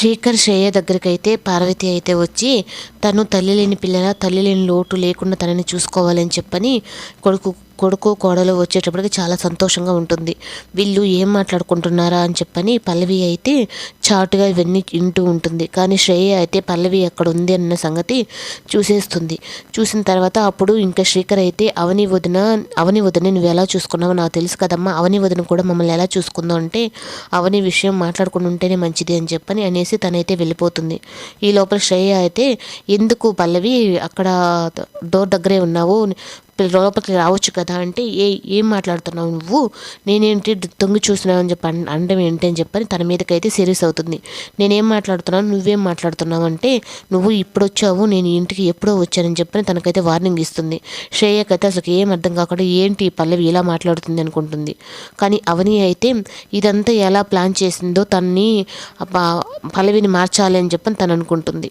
శ్రీకర్ శ్రేయ దగ్గరికి అయితే పార్వతి అయితే వచ్చి తను తల్లి లేని పిల్లల తల్లి లేని లోటు లేకుండా తనని చూసుకోవాలని చెప్పని కొడుకు కొడుకు కోడలు వచ్చేటప్పటికి చాలా సంతోషంగా ఉంటుంది. వీళ్ళు ఏం మాట్లాడుకుంటున్నారా అని చెప్పని పల్లవి అయితే చాటుగా ఇవన్నీ వింటూ ఉంటుంది. కానీ శ్రేయ అయితే పల్లవి ఎక్కడ ఉంది అన్న సంగతి చూసేస్తుంది. చూసిన తర్వాత అప్పుడు ఇంకా శ్రీకర్ అయితే అవని వదిన అవని వదిన నువ్వు ఎలా చూసుకున్నావో నాకు తెలుసు కదమ్మా. అవని వదిన కూడా మమ్మల్ని ఎలా చూసుకుందో అంటే అవని విషయం మాట్లాడుకుని ఉంటేనే మంచిది అని చెప్పని అనేసి తనైతే వెళ్ళిపోతుంది. ఈ లోపల శ్రేయ అయితే ఎందుకు పల్లవి అక్కడ డోర్ దగ్గరే ఉన్నావు. లోపలికి రావచ్చు కదా అంటే ఏ ఏం మాట్లాడుతున్నావు నువ్వు? నేనేంటి తొంగి చూస్తున్నావు అని చెప్పి అనడం ఏంటి అని చెప్పని తన మీదకైతే సీరియస్ అవుతుంది. నేనేం మాట్లాడుతున్నాను నువ్వేం మాట్లాడుతున్నావు అంటే నువ్వు ఇప్పుడు వచ్చావు నేను ఇంటికి ఎప్పుడో వచ్చానని చెప్పని తనకైతే వార్నింగ్ ఇస్తుంది. శ్రేయకైతే అసలు ఏం అర్థం కాకుండా ఏంటి పల్లవి ఇలా మాట్లాడుతుంది అనుకుంటుంది. కానీ అవని అయితే ఇదంతా ఎలా ప్లాన్ చేసిందో తన్ని పల్లవిని మార్చాలి అని చెప్పని తను అనుకుంటుంది